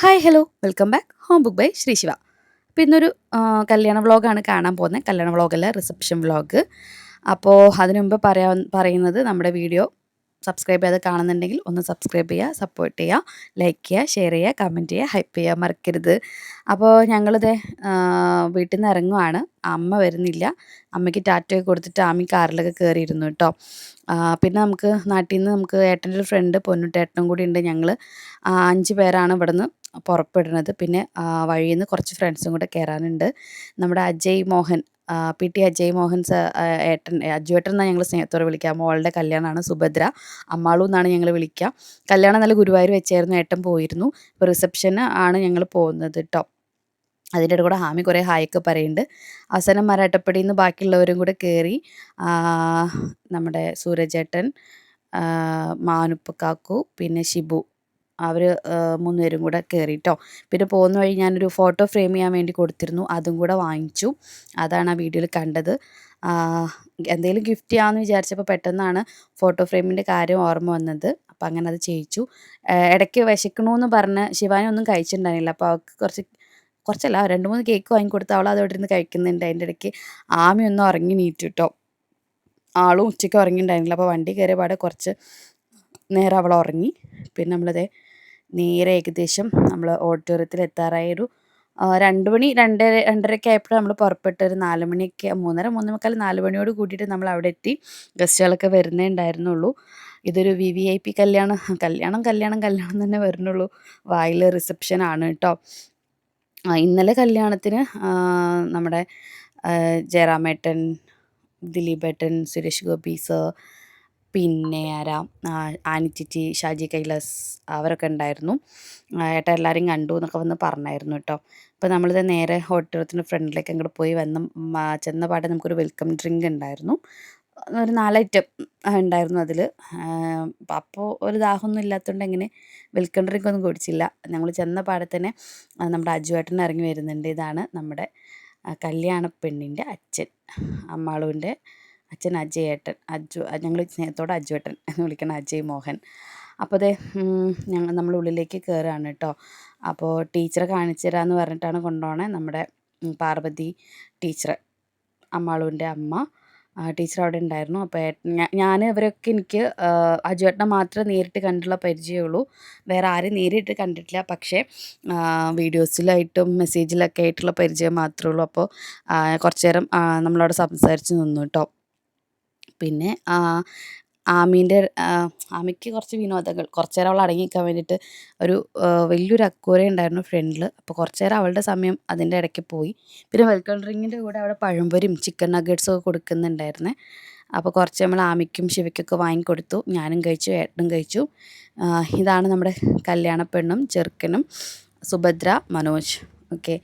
Hi hello welcome back home book by Sree Siva അപ്പോൾ ഇന്നൊരു കല്യാണ വ്ളോഗാണ് കാണാൻ പോകുന്നത്. കല്യാണ വ്ളോഗല്ല റിസപ്ഷൻ വ്ളോഗ്. അപ്പോൾ അതിനു മുമ്പ് പറയാ പറയുന്നത് നമ്മുടെ വീഡിയോ സബ്സ്ക്രൈബ് ചെയ്ത് കാണുന്നുണ്ടെങ്കിൽ ഒന്ന് സബ്സ്ക്രൈബ് ചെയ്യുക സപ്പോർട്ട് ചെയ്യുക ലൈക്ക് ചെയ്യുക ഷെയർ ചെയ്യുക കമന്റ് ചെയ്യുക ഹൈപ്പ് ചെയ്യുക മറക്കരുത്. അപ്പോൾ ഞങ്ങളിത് വീട്ടിൽ നിന്ന് ഇറങ്ങുവാണ്. അമ്മ വരുന്നില്ല. അമ്മയ്ക്ക് ടാറ്റയൊക്കെ കൊടുത്തിട്ട് ആമി കാറിലൊക്കെ കയറിയിരുന്നു കേട്ടോ. പിന്നെ നമുക്ക് നാട്ടിൽ നിന്ന് നമുക്ക് ഏട്ടന്റെ ഒരു ഫ്രണ്ട് പൊന്നുട്ടേട്ടനും കൂടി ഉണ്ട് ഞങ്ങൾ അഞ്ച് പേരാണ് ഇവിടുന്ന്. പുറപ്പെടുന്നത്. പിന്നെ വഴിയിൽ നിന്ന് കുറച്ച് ഫ്രണ്ട്സും കൂടെ കയറാനുണ്ട് നമ്മുടെ അജയ് മോഹൻ പി ടി അജയ് മോഹൻ സ ഏട്ടൻ അജു ഏട്ടൻ എന്നാണ് ഞങ്ങൾ സ്നേഹത്തോടെ വിളിക്കുക. മോളുടെ കല്യാണമാണ് സുഭദ്ര അമ്മാളു എന്നാണ് ഞങ്ങൾ വിളിക്കുക. കല്യാണം നല്ല ഗുരുവായൂർ വെച്ചായിരുന്നു ഏട്ടൻ പോയിരുന്നു. ഇപ്പോൾ റിസപ്ഷന് ആണ് ഞങ്ങൾ പോകുന്നത് കേട്ടോ അതിന്റെ ഇടയിൽ കൂടെ ഹാമി കുറേ ഹായൊക്കെ പറയുന്നുണ്ട് അവസാനം മരാട്ടപ്പടിയിൽ നിന്ന് ബാക്കിയുള്ളവരും കൂടെ കയറി നമ്മുടെ സൂരജേട്ടൻ മാനുപ്പ കാക്കു പിന്നെ ഷിബു. അവർ മൂന്നുപേരും കൂടെ കയറിയിട്ടോ ട്ടോ പിന്നെ പോകുന്ന വഴി ഞാനൊരു ഫോട്ടോ ഫ്രെയിം ചെയ്യാൻ വേണ്ടി കൊടുത്തിരുന്നു. അതും കൂടെ വാങ്ങിച്ചു. അതാണ് ആ വീഡിയോയിൽ കണ്ടത്. എന്തെങ്കിലും ഗിഫ്റ്റ് ചെയ്യാമെന്ന് വിചാരിച്ചപ്പോൾ പെട്ടെന്നാണ് ഫോട്ടോ ഫ്രെയിമിന്റെ കാര്യം ഓർമ്മ വന്നത്. അപ്പം അങ്ങനെ അത് ചെയ്യിച്ചു. ഇടയ്ക്ക് വിശക്കണമെന്ന് പറഞ്ഞ് ശിവാനി ഒന്നും കഴിച്ചിട്ടുണ്ടായിരുന്നില്ല. അപ്പോൾ അവൾക്ക് കുറച്ച് കുറച്ചല്ല രണ്ട് മൂന്ന് കേക്ക് വാങ്ങിക്കൊടുത്ത് അവൾ അത് അവിടെ ഇരുന്ന് കഴിക്കുന്നുണ്ട്. അതിന്റെ ഇടയ്ക്ക് ആമി ഒന്ന് ഉറങ്ങി നീറ്റു കേട്ടോ ആളും ഉച്ചയ്ക്ക് ഉറങ്ങിയിട്ടുണ്ടായിരുന്നില്ല. അപ്പോൾ വണ്ടി കയറിയ പാടെ കുറച്ച് നേരം അവൾ ഉറങ്ങി. പിന്നെ നമ്മളതേ നേരെ ഏകദേശം നമ്മൾ ഓഡിറ്റോറിയത്തിൽ എത്താറായ ഒരു രണ്ട് മണി രണ്ടര രണ്ടരയൊക്കെ ആയപ്പോൾ നമ്മൾ പുറപ്പെട്ട് ഒരു നാല് മണിയൊക്കെ മൂന്നര മൂന്നേ മുക്കാൽ നാല് മണിയോട് കൂടിയിട്ട് നമ്മൾ അവിടെ എത്തി. ഗസ്റ്റുകളൊക്കെ വരുന്നേ ഉണ്ടായിരുന്നുള്ളൂ. ഇതൊരു വി വി ഐ പി കല്യാണം കല്യാണം കല്യാണം കല്യാണം തന്നെ വരുന്നുള്ളൂ. വായിൽ റിസപ്ഷൻ ആണ് കേട്ടോ. ഇന്നലെ കല്യാണത്തിന് നമ്മുടെ ജയറാമേട്ടൻ ദിലീപേട്ടൻ സുരേഷ് ഗോപി സർ പിന്നെ ആരാ? ആനിച്ചിച്ചി ഷാജി കൈലാസ് അവരൊക്കെ ഉണ്ടായിരുന്നു. ഏട്ടാ എല്ലാവരെയും കണ്ടു എന്നൊക്കെ വന്ന് പറഞ്ഞായിരുന്നു കേട്ടോ. അപ്പോൾ നമ്മളിത് നേരെ ഹോട്ടലത്തിന്റെ ഫ്രണ്ടിലേക്ക് അങ്ങോട്ട് പോയി വന്ന് ചെന്ന പാടെ നമുക്കൊരു വെൽക്കം ഡ്രിങ്ക് ഉണ്ടായിരുന്നു. ഒരു നാലൈറ്റം ഉണ്ടായിരുന്നു അതിൽ അപ്പോൾ ഒരു ദാഹമൊന്നും ഇല്ലാത്തതുകൊണ്ട് എങ്ങനെ വെൽക്കം ഡ്രിങ്ക് ഒന്നും കുടിച്ചില്ല. ഞങ്ങൾ ചെന്ന തന്നെ നമ്മുടെ അജുവേട്ടൻ ഇറങ്ങി വരുന്നുണ്ട്. ഇതാണ് നമ്മുടെ കല്യാണ പെണ്ണിന്റെ അച്ഛൻ അമ്മാളുവിന്റെ അച്ഛൻ അജയ് ഏട്ടൻ അജു ഞങ്ങൾ സ്നേഹത്തോടെ അജുവേട്ടൻ എന്ന് വിളിക്കണം അജയ് മോഹൻ. അപ്പോൾ അതെ ഞങ്ങൾ നമ്മൾ ഉള്ളിലേക്ക് കയറുകയാണ് കേട്ടോ അപ്പോൾ ടീച്ചറെ കാണിച്ചു തരാമെന്ന് പറഞ്ഞിട്ടാണ് കൊണ്ടുപോകണേ നമ്മുടെ പാർവതി ടീച്ചർ അമ്മാളുവിന്റെ അമ്മ. ടീച്ചർ അവിടെ ഉണ്ടായിരുന്നു. അപ്പോൾ ഞാൻ ഇവരൊക്കെ എനിക്ക് അജുവേട്ടനെ മാത്രമേ നേരിട്ട് കണ്ടുള്ള പരിചയമുള്ളൂ. വേറെ ആരും നേരിട്ട് കണ്ടിട്ടില്ല. പക്ഷേ വീഡിയോസിലായിട്ടും മെസ്സേജിലൊക്കെ ആയിട്ടുള്ള പരിചയം മാത്രമേ ഉള്ളൂ. അപ്പോൾ കുറച്ചു നേരം നമ്മളവിടെ സംസാരിച്ച് നിന്നു കേട്ടോ പിന്നെ ആമീന്റെ ആമയ്ക്ക് കുറച്ച് വിനോദങ്ങൾ. കുറച്ച് നേരം അവൾ അടങ്ങിക്കാൻ വേണ്ടിയിട്ട് ഒരു വലിയൊരു അക്കൂര ഉണ്ടായിരുന്നു ഫ്രണ്ടിൽ. അപ്പോൾ കുറച്ച് നേരം അവളുടെ സമയം അതിന്റെ ഇടയ്ക്ക് പോയി. പിന്നെ വെൽക്കം ഡ്രിങ്കിന്റെ കൂടെ അവിടെ പഴംപൊരിയും ചിക്കൻ നഗേറ്റ്സും ഒക്കെ കൊടുക്കുന്നുണ്ടായിരുന്നേ. അപ്പോൾ കുറച്ച് നമ്മൾ ആമിക്കും ശിവയ്ക്കൊക്കെ വാങ്ങിക്കൊടുത്തു. ഞാനും കഴിച്ചു ഏട്ടനും കഴിച്ചു. ഇതാണ് നമ്മുടെ കല്യാണ പെണ്ണും ചെറുക്കനും സുഭദ്ര മനോജ്. ഓക്കെ.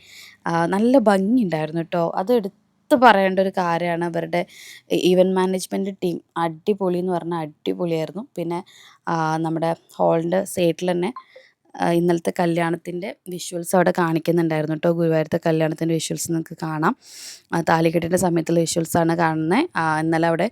നല്ല ഭംഗിയുണ്ടായിരുന്നു കേട്ടോ. അത് എടുത്ത് പറയേണ്ട ഒരു കാര്യമാണ് അവരുടെ ഈവന്റ് മാനേജ്മെന്റ് ടീം അടിപൊളി എന്ന് പറഞ്ഞാൽ അടിപൊളിയായിരുന്നു. പിന്നെ നമ്മുടെ ഹോളിന്റെ സൈഡിൽ തന്നെ ഇന്നലത്തെ കല്യാണത്തിന്റെ വിഷ്വൽസ് അവിടെ കാണിക്കുന്നുണ്ടായിരുന്നു കേട്ടോ ഗുരുവായൂരത്തെ കല്യാണത്തിന്റെ വിഷ്വൽസ് നിങ്ങൾക്ക് കാണാം. താലികെട്ടിന്റെ സമയത്തുള്ള വിഷ്വൽസാണ് കാണുന്നത് ഇന്നലെ അവിടെ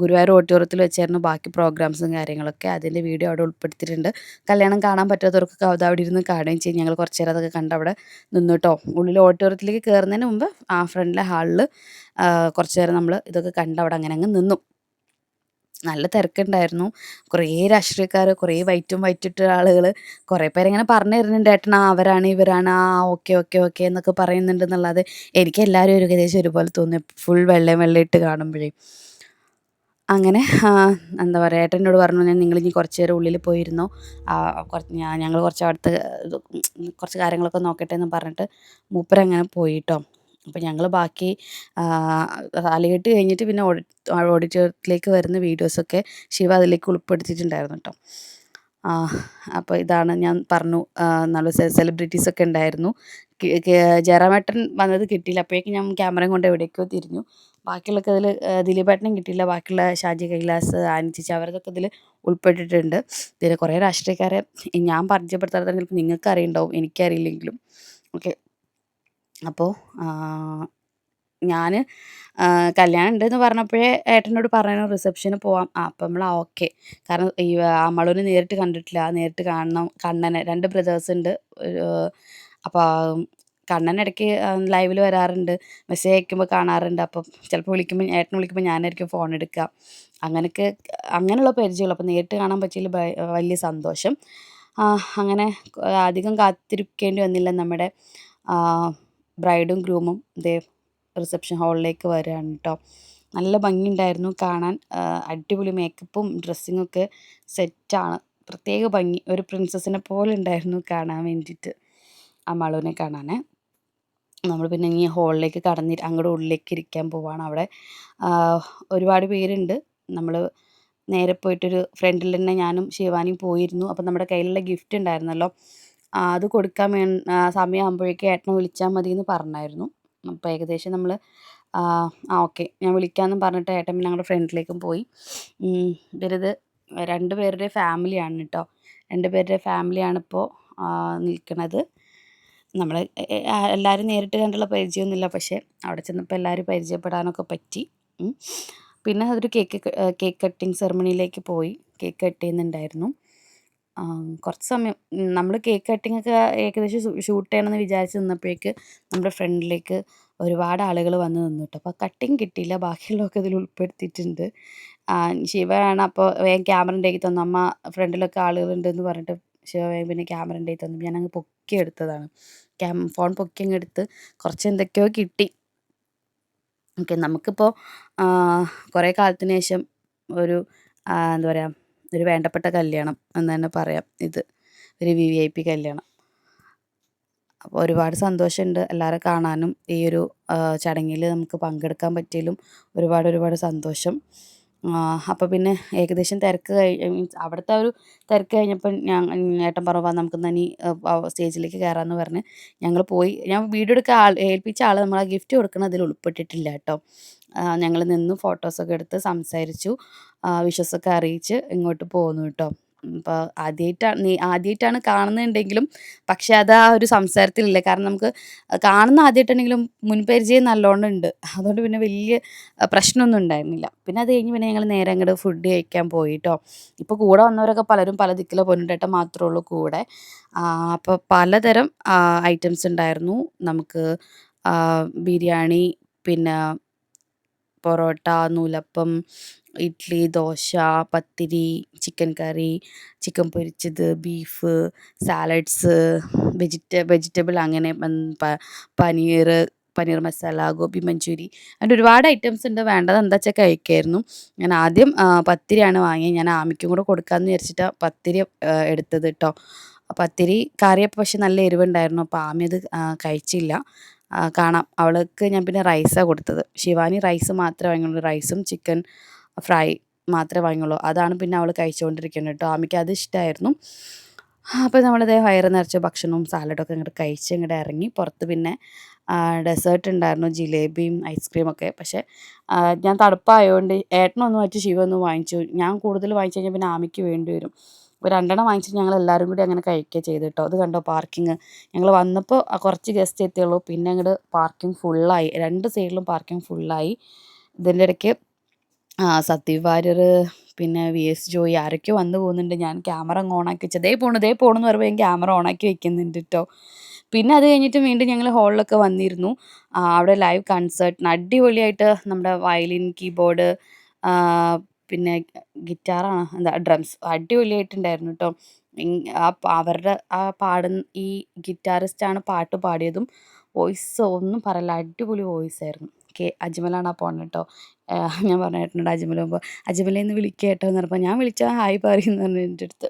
ഗുരുവായൂർ ഓഡിറ്റോറിയത്തിൽ വെച്ചായിരുന്നു ബാക്കി പ്രോഗ്രാംസും കാര്യങ്ങളൊക്കെ. അതിന്റെ വീഡിയോ അവിടെ ഉൾപ്പെടുത്തിയിട്ടുണ്ട്. കല്യാണം കാണാൻ പറ്റാത്തവർക്കൊക്കെ അത് അവിടെ ഇരുന്ന് കാണുകയും ചെയ്യും. ഞങ്ങൾ കുറച്ച് നേരം അതൊക്കെ കണ്ട് അവിടെ നിന്നു ഉള്ളിൽ ഓഡിറ്റോറിയത്തിലേക്ക് കയറുന്നതിന് മുമ്പ് ആ ഫ്രണ്ടിലെ ഹാളിൽ കുറച്ച് നേരം നമ്മൾ ഇതൊക്കെ കണ്ട് അവിടെ അങ്ങനെ അങ്ങ് നിന്നു. നല്ല തിരക്കുണ്ടായിരുന്നു. കുറേ രാഷ്ട്രീയക്കാർ കുറേ വൈറ്റും വൈറ്റിട്ട ആളുകൾ കുറേ പേരിങ്ങനെ പറഞ്ഞു തരുന്നുണ്ട്. ഏട്ടനാ അവരാണ് ഇവരാണ് ആ ഓക്കെ ഓക്കെ ഓക്കെ എന്നൊക്കെ പറയുന്നുണ്ട് എന്നുള്ളത് എനിക്ക് എല്ലാവരും ഒരു ഏകദേശം ഒരുപോലെ തോന്നി. ഫുൾ വെള്ളയും വെള്ളയിട്ട് കാണുമ്പോഴേ. അങ്ങനെ എന്താ പറയുക ഏട്ടനോട് പറഞ്ഞു ഞാൻ നിങ്ങൾ ഇനി കുറച്ച് നേരം ഉള്ളിൽ പോയിരുന്നു? കുറച്ച് ഞങ്ങൾ കുറച്ച് അവിടുത്തെ കുറച്ച് കാര്യങ്ങളൊക്കെ നോക്കട്ടെ എന്ന് പറഞ്ഞിട്ട് മൂപ്പരങ്ങനെ പോയി കേട്ടോ അപ്പോൾ ഞങ്ങൾ ബാക്കി തലയിട്ട് കഴിഞ്ഞിട്ട് പിന്നെ ഓഡി ഓഡിറ്റോറിയത്തിലേക്ക് വരുന്ന വീഡിയോസൊക്കെ ശിവ അതിലേക്ക് ഉൾപ്പെടുത്തിയിട്ടുണ്ടായിരുന്നു കേട്ടോ. അപ്പോൾ ഇതാണ് ഞാൻ പറഞ്ഞു നല്ല നല്ല സെലിബ്രിറ്റീസൊക്കെ ഉണ്ടായിരുന്നു. ജയറാമേട്ടൻ വന്നത് കിട്ടിയില്ല അപ്പോഴേക്കും ഞാൻ ക്യാമറയും കൊണ്ട് എവിടേക്കോ തിരിഞ്ഞു. ബാക്കിയുള്ളൊക്കെ ഇതിൽ ദിലീപേട്ടനും കിട്ടിയില്ല ബാക്കിയുള്ള ഷാജി കൈലാസ് ആനിച്ചിച്ച് അവരതൊക്കെ ഇതിൽ ഉൾപ്പെട്ടിട്ടുണ്ട്. ഇതിൽ കുറേ രാഷ്ട്രീയക്കാരെ ഞാൻ പരിചയപ്പെടുത്താതെ ചിലപ്പോൾ നിങ്ങൾക്ക് അറിയുണ്ടാവും എനിക്കറിയില്ലെങ്കിലും. ഓക്കെ അപ്പോൾ ഞാൻ കല്യാണം ഉണ്ടെന്ന് പറഞ്ഞപ്പോഴേ ഏട്ടനോട് പറയണം റിസപ്ഷന് പോവാം. ആ അപ്പം നമ്മൾ ഓക്കെ കാരണം ഈ അമ്മളൂനെ നേരിട്ട് കണ്ടിട്ടില്ല. നേരിട്ട് കാണണം. കണ്ണനെ രണ്ട് ബ്രദേഴ്സ് ഉണ്ട്. അപ്പോൾ കണ്ണൻ ഇടയ്ക്ക് ലൈവിൽ വരാറുണ്ട്. മെസ്സേജ് അയക്കുമ്പോൾ കാണാറുണ്ട്. അപ്പം ചിലപ്പോൾ വിളിക്കുമ്പോൾ ഏട്ടനെ വിളിക്കുമ്പോൾ ഞാനായിരിക്കും ഫോൺ എടുക്കുക. അങ്ങനെയൊക്കെ അങ്ങനെയുള്ള പരിചയമുള്ളൂ. അപ്പോൾ നേരിട്ട് കാണാൻ പറ്റിയതിൽ വലിയ സന്തോഷം. അങ്ങനെ അധികം കാത്തിരിക്കേണ്ടി വന്നില്ല നമ്മുടെ ബ്രൈഡും ഗ്രൂമും ദേ റിസപ്ഷൻ ഹാളിലേക്ക് വരികയാണ് കേട്ടോ നല്ല ഭംഗിയുണ്ടായിരുന്നു. കാണാൻ അടിപൊളി മേക്കപ്പും ഡ്രസ്സിങ്ങും ഒക്കെ സെറ്റാണ് പ്രത്യേക ഭംഗി. ഒരു പ്രിൻസസിനെ പോലെ ഉണ്ടായിരുന്നു കാണാൻ വേണ്ടിയിട്ട് ആ മളുവിനെ കാണാൻ നമ്മൾ പിന്നെ ഈ ഹോളിലേക്ക് കടന്നി അങ്ങോട്ട് ഉള്ളിലേക്ക് ഇരിക്കാൻ പോവാണ് അവിടെ. ഒരുപാട് പേരുണ്ട്. നമ്മൾ നേരെ പോയിട്ടൊരു ഫ്രണ്ടിൽ തന്നെ ഞാനും ശിവാനിയും പോയിരുന്നു. അപ്പം നമ്മുടെ കയ്യിലുള്ള ഗിഫ്റ്റ് ഉണ്ടായിരുന്നല്ലോ. അത് കൊടുക്കാൻ വേ സമയമാകുമ്പോഴേക്കും ഏട്ടനെ വിളിച്ചാൽ മതി എന്ന് പറഞ്ഞായിരുന്നു. അപ്പോൾ ഏകദേശം നമ്മൾ ആ ഓക്കെ ഞാൻ വിളിക്കാമെന്നും പറഞ്ഞിട്ട് ഏട്ടൻ പിന്നെ ഞങ്ങളുടെ ഫ്രണ്ടിലേക്കും പോയി. ഇവരിത് രണ്ട് പേരുടെ ഫാമിലിയാണ് കേട്ടോ. രണ്ട് പേരുടെ ഫാമിലിയാണ് ഇപ്പോൾ നിൽക്കുന്നത് നമ്മൾ എല്ലാവരും നേരിട്ട് കണ്ടുള്ള പരിചയമൊന്നുമില്ല പക്ഷേ അവിടെ ചെന്നപ്പോൾ എല്ലാവരും പരിചയപ്പെടാനൊക്കെ പറ്റി. പിന്നെ അതൊരു കേക്ക് കേക്ക് കട്ടിങ് സെറമണിയിലേക്ക് പോയി. കേക്ക് കട്ട് ചെയ്യുന്നുണ്ടായിരുന്നു. കുറച്ച് സമയം നമ്മൾ കേക്ക് കട്ടിംഗ് ഒക്കെ ഏകദേശം ഷൂട്ട് ചെയ്യണമെന്ന് വിചാരിച്ച് നിന്നപ്പോഴേക്ക് നമ്മുടെ ഫ്രണ്ടിലേക്ക് ഒരുപാട് ആളുകൾ വന്ന് നിന്നു കേട്ടോ അപ്പോൾ കട്ടിങ് കിട്ടിയില്ല ബാക്കിയുള്ളതൊക്കെ ഇതിൽ ഉൾപ്പെടുത്തിയിട്ടുണ്ട്. ശിവയാണ് അപ്പോൾ വേഗം ക്യാമറ ഉണ്ടാക്കി തന്നു അമ്മ ഫ്രണ്ടിലൊക്കെ ആളുകളുണ്ടെന്ന് പറഞ്ഞിട്ട് ശിവ വേഗം പിന്നെ ക്യാമറ ഉണ്ടാക്കി തന്നു ഞാനങ്ങ് പൊക്കി എടുത്തതാണ്. ക്യാം ഫോൺ പൊക്കി അങ്ങ് എടുത്ത് കുറച്ച് എന്തൊക്കെയോ കിട്ടി. ഓക്കെ നമുക്കിപ്പോൾ കുറേ കാലത്തിന് ശേഷം ഒരു എന്താ പറയുക ഒരു വേണ്ടപ്പെട്ട കല്യാണം എന്ന് തന്നെ പറയാം ഇത്. ഒരു വി വി ഐ പി കല്യാണം. അപ്പോൾ ഒരുപാട് സന്തോഷമുണ്ട് എല്ലാവരെ കാണാനും. ഈ ഒരു ചടങ്ങിൽ നമുക്ക് പങ്കെടുക്കാൻ പറ്റിയതിലും ഒരുപാട് ഒരുപാട് സന്തോഷം. അപ്പോൾ പിന്നെ ഏകദേശം തിരക്ക് കഴിഞ്ഞ് മീൻസ് അവിടുത്തെ ഒരു തിരക്ക് കഴിഞ്ഞപ്പോൾ ഞാൻ ഏട്ടൻ പറഞ്ഞു നമുക്ക് ഇനി സ്റ്റേജിലേക്ക് കയറാമെന്ന് പറഞ്ഞ് ഞങ്ങൾ പോയി. ഞാൻ വീഡിയോ എടുക്കാൻ ആൾ ഏൽപ്പിച്ച ആൾ നമ്മൾ ആ ഗിഫ്റ്റ് കൊടുക്കുന്നത് അതിൽ ഉൾപ്പെട്ടിട്ടില്ല കേട്ടോ. ഞങ്ങൾ നിന്ന് ഫോട്ടോസൊക്കെ എടുത്ത് സംസാരിച്ചു വിഷസൊക്കെ അറിയിച്ച് ഇങ്ങോട്ട് പോന്നു കേട്ടോ. അപ്പോൾ ആദ്യമായിട്ടാണ് നീ ആദ്യമായിട്ടാണ് കാണുന്നുണ്ടെങ്കിലും പക്ഷെ അത് ആ ഒരു സംസാരത്തിലില്ല. കാരണം നമുക്ക് കാണുന്ന ആദ്യമായിട്ടാണെങ്കിലും മുൻപരിചയം നല്ലോണം ഉണ്ട് അതുകൊണ്ട് പിന്നെ വലിയ പ്രശ്നമൊന്നും ഉണ്ടായിരുന്നില്ല. പിന്നെ അത് കഴിഞ്ഞ് പിന്നെ ഞങ്ങൾ നേരെ അങ്ങോട്ട് ഫുഡ് കഴിക്കാൻ പോയിട്ടോ ഇപ്പോൾ കൂടെ വന്നവരൊക്കെ പലരും പല ദിക്കിലോ പൊന്നിട്ടേട്ട മാത്രമേ ഉള്ളൂ കൂടെ. അപ്പോൾ പലതരം ഐറ്റംസ് ഉണ്ടായിരുന്നു. നമുക്ക് ബിരിയാണി പിന്നെ പൊറോട്ട നൂലപ്പം ഇഡ്ഡലി ദോശ പത്തിരി ചിക്കൻ കറി ചിക്കൻ പൊരിച്ചത് ബീഫ് സാലഡ്സ് വെജിറ്റ വെജിറ്റബിൾ അങ്ങനെ പനീർ പനീർ മസാല ഗോബി മഞ്ചൂരി അങ്ങനെ ഒരുപാട് ഐറ്റംസ് ഉണ്ട്. വേണ്ടത് എന്താ വെച്ചാൽ കഴിക്കായിരുന്നു. ഞാൻ ആദ്യം പത്തിരിയാണ് വാങ്ങിയത് ഞാൻ ആമിക്കും കൂടെ കൊടുക്കാമെന്ന് വിചാരിച്ചിട്ടാണ് പത്തിരി എടുത്തത് കേട്ടോ പത്തിരി കറിയപ്പോൾ പക്ഷെ നല്ല എരിവുണ്ടായിരുന്നു. അപ്പോൾ ആമി അത് കഴിച്ചില്ല. കാണാം. അവൾക്ക് ഞാൻ പിന്നെ റൈസാണ് കൊടുത്തത്. ശിവാനി റൈസ് മാത്രമേ വാങ്ങിയുള്ളൂ. റൈസും ചിക്കൻ ഫ്രൈ മാത്രമേ വാങ്ങിയുള്ളൂ. അതാണ് പിന്നെ അവൾ കഴിച്ചുകൊണ്ടിരിക്കുന്നത് കേട്ടോ. അമ്മയ്ക്ക് അത് ഇഷ്ടമായിരുന്നു അപ്പോൾ നമ്മളിതേ വയറ് നിറച്ച ഭക്ഷണവും സാലഡൊക്കെ ഇങ്ങോട്ട് കഴിച്ച് ഇങ്ങോട്ട് ഇറങ്ങി. പുറത്ത് പിന്നെ ഡെസേർട്ട് ഉണ്ടായിരുന്നു. ജിലേബിയും ഐസ്ക്രീം ഒക്കെ. പക്ഷേ ഞാൻ തണുപ്പായതുകൊണ്ട് ഏട്ടനൊന്നും മറ്റു ശിവൊന്നും വാങ്ങിച്ചു. ഞാൻ കൂടുതൽ വാങ്ങിച്ചു കഴിഞ്ഞാൽ പിന്നെ ആമിക്ക് വേണ്ടി വരും. അപ്പോൾ രണ്ടെണ്ണം വാങ്ങിച്ചിട്ട് ഞങ്ങൾ എല്ലാവരും കൂടി അങ്ങനെ കഴിക്കുക ചെയ്തു കേട്ടോ അത് കണ്ടോ പാർക്കിങ് ഞങ്ങൾ വന്നപ്പോൾ കുറച്ച് ഗസ്റ്റ് എത്തിയുള്ളൂ. പിന്നെ അങ്ങോട്ട് പാർക്കിംഗ് ഫുള്ളായി രണ്ട് സൈഡിലും പാർക്കിംഗ് ഫുള്ളായി ഇതിന്റെ ഇടയ്ക്ക് സത്യവ് വാര്യർ പിന്നെ വി എസ് ജോയി ആരൊക്കെ വന്നു പോകുന്നുണ്ട്. ഞാൻ ക്യാമറ അങ്ങ് ഓണാക്കി വെച്ചത് ദേ പോണു ദേ പോണെന്ന് പറയുമ്പോൾ ഞാൻ ക്യാമറ ഓണാക്കി വെക്കുന്നുണ്ട് കേട്ടോ പിന്നെ അത് കഴിഞ്ഞിട്ട് വീണ്ടും ഞങ്ങൾ ഹോളിലൊക്കെ വന്നിരുന്നു. അവിടെ ലൈവ് കൺസേർട്ടിന് അടിപൊളിയായിട്ട് നമ്മുടെ വയലിൻ കീബോർഡ് പിന്നെ ഗിറ്റാറാണ്. എന്താ ഡ്രംസ് അടിപൊളിയായിട്ടുണ്ടായിരുന്നു കേട്ടോ ആ അവരുടെ ആ പാടുന്ന ഈ ഗിറ്റാറിസ്റ്റാണ് പാട്ട് പാടിയതും വോയിസ് ഒന്നും പറയില്ല അടിപൊളി വോയിസ് ആയിരുന്നു കെ അജ്മലാണ് ആ പോണത് കേട്ടോ ഞാൻ പറഞ്ഞിട്ടുണ്ട് അജ്മൽ പോകുമ്പോൾ അജ്മലെ എന്ന് വിളിക്കുക കേട്ടോ എന്ന് പറഞ്ഞപ്പോൾ ഞാൻ വിളിച്ചാൽ ഹായ് പറയുന്നു പറഞ്ഞു എന്റെ അടുത്ത്.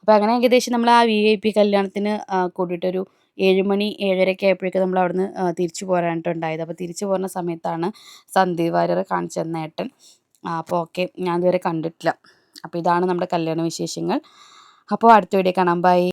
അപ്പോൾ അങ്ങനെ ഏകദേശം നമ്മൾ ആ വി ഐ പി കല്യാണത്തിന് കൂടിയിട്ടൊരു ഏഴുമണി ഏഴരയ്ക്ക് ആയപ്പോഴേക്കും നമ്മൾ അവിടുന്ന് തിരിച്ചു പോരാനായിട്ടുണ്ടായത് അപ്പോൾ തിരിച്ചു പോകുന്ന സമയത്താണ് സന്ദീപ് വാര്യർ കാണിച്ചു തന്ന ഏട്ടൻ അപ്പോൾ ഓക്കെ. ഞാൻ ഇതുവരെ കണ്ടിട്ടില്ല. അപ്പോൾ ഇതാണ് നമ്മുടെ കല്യാണ വിശേഷങ്ങൾ. അപ്പോൾ അടുത്ത വീഡിയോ കാണാം. ബൈ